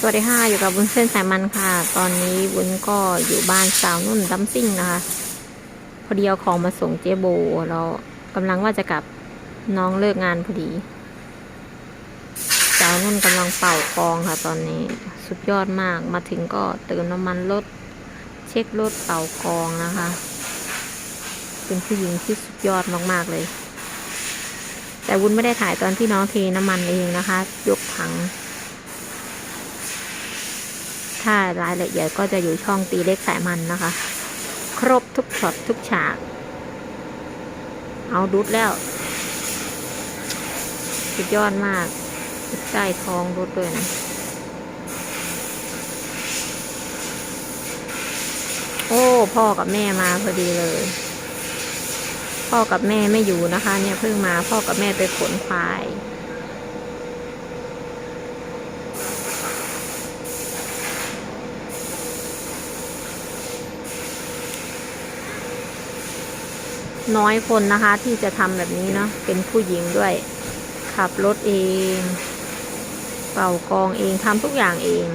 สวัสดีค่ะ อยู่กับบุญเส้นสายมันค่ะ ตอนนี้บุญก็อยู่บ้านสาวนุ่นดัมซิ่งนะคะ พอดีเอาของมาส่งเจ๊โบเรากำลังว่าจะกลับน้องเลิกงานพอดี สาวนุ่นกำลังเป่ากองค่ะ ตอนนี้สุดยอดมากมาถึงก็เติมน้ำมันรถเช็ครถเป่ากองนะคะ เป็นผู้หญิงที่สุดยอดมากๆเลย แต่วุ้นไม่ได้ถ่ายตอนที่น้องเทน้ำมันเองนะคะ ยกถัง ถ้ารายละเอียดก็จะอยู่ช่องตีเล็กสายมันนะคะ ครบทุกช็อตทุกฉาก เอาดุดแล้ว สุดยอดมากใต้ท้องดุดด้วยนะ โอ้พ่อกับแม่มาพอดีเลย พ่อกับแม่ไม่อยู่นะคะ เนี่ยเพิ่งมาพ่อกับแม่ไปขนควาย น้อยคนนะคะ ที่จะทำแบบนี้เนาะเป็นผู้หญิงด้วย ขับรถเอง เป่ากองเองทำทุกอย่างเอง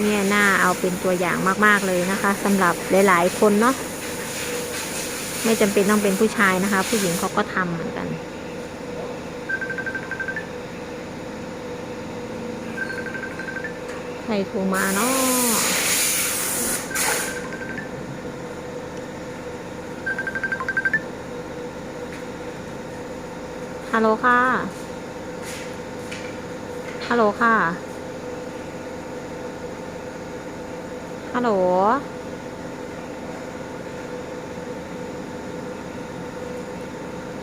เนี่ยน่าเอาเป็นตัวอย่างมากๆเลยนะคะสำหรับหลาย ๆ คนเนาะไม่จำเป็นต้องเป็นผู้ชายนะคะ ผู้หญิงเขาก็ทำเหมือนกันใครโทรมาเนาะ ฮัลโหลค่ะ ฮัลโหลค่ะ ฮัลโหล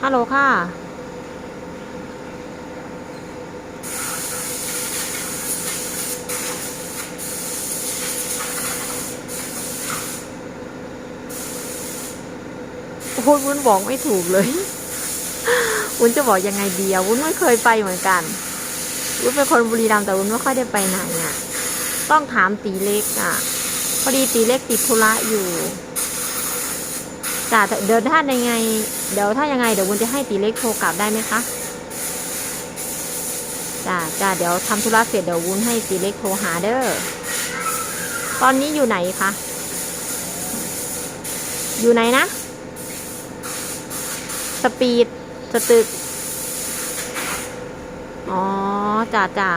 ฮัลโหลค่ะโอ้ยวุ้นบอกไม่ถูกเลย วุ้นจะบอกยังไงดีอะวุ้นไม่เคยไปเหมือนกัน วุ้นเป็นคนบุรีรัมย์แต่วุ้นไม่ค่อยได้ไปไหนอะต้องถามตีเล็กอะพอดีตีเล็กติดธุระอยู่จ้าเดินถ้ายังไง เดี๋ยวถ้ายังไงเดี๋ยววุ้นจะให้ตีเล็กโทรกลับได้ไหมคะจ้าจ้าเดี๋ยวทำธุระเสร็จเดี๋ยววุ้นให้ตีเล็กโทรหาเด้อ ตอนนี้อยู่ไหนคะ อยู่ไหนนะ สปีด สตึก อ๋อจ้าจ้า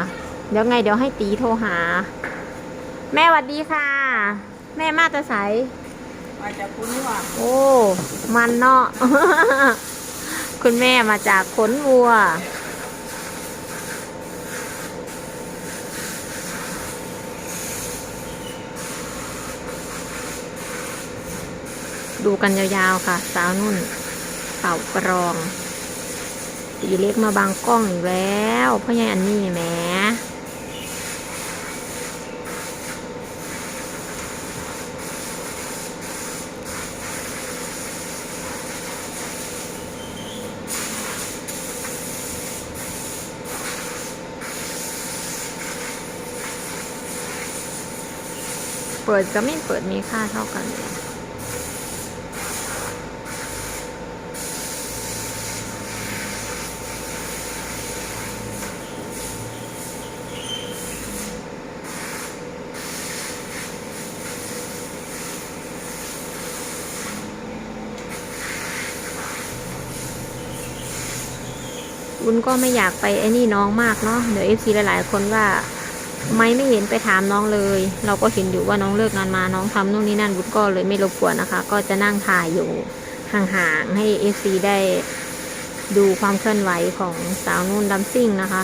เดี๋ยวไงเดี๋ยวให้ตีโทรหา แม่หวัดดีค่ะ แม่มาแตะใสมาจากคุณนี่หว่าโอ้ มันเนาะ คุณแม่มาจากขนวัว ดูกันยาวๆค่ะ สาวนุ่นเป่ากรอง ตีเล็กมาบางกล้องอีกแล้วพ่อใหญ่อันนี้แหมเปิดก็ไม่เปิดมีค่าเท่ากันเลย วุ้นก็ไม่อยากไปไอ้นี่น้องมากเนาะเดี๋ยวเอฟซีหลาย ๆ คนว่าไม่ไม่เห็นไปถามน้องเลย เราก็เห็นอยู่ว่าน้องเลิกงานมาน้องทำนู่นนี่นั่นวุ้นก็เลยไม่รบกวนนะคะ ก็จะนั่งถ่ายอยู่ห่างๆให้เอฟซีได้ดูความเคลื่อนไหวของสาวนุ่นดัมซิ่งนะคะ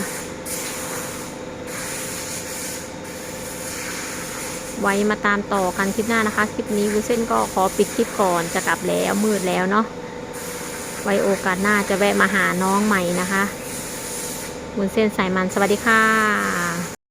ไว้มาตามต่อกันคลิปหน้านะคะ คลิปนี้วุ้นเส้นก็ขอปิดคลิปก่อนจะกลับแล้วมืดแล้วเนาะ ไว้โอกาสหน้าจะแวะมาหาน้องใหม่นะคะวุ้นเส้นสายมันสวัสดีค่ะ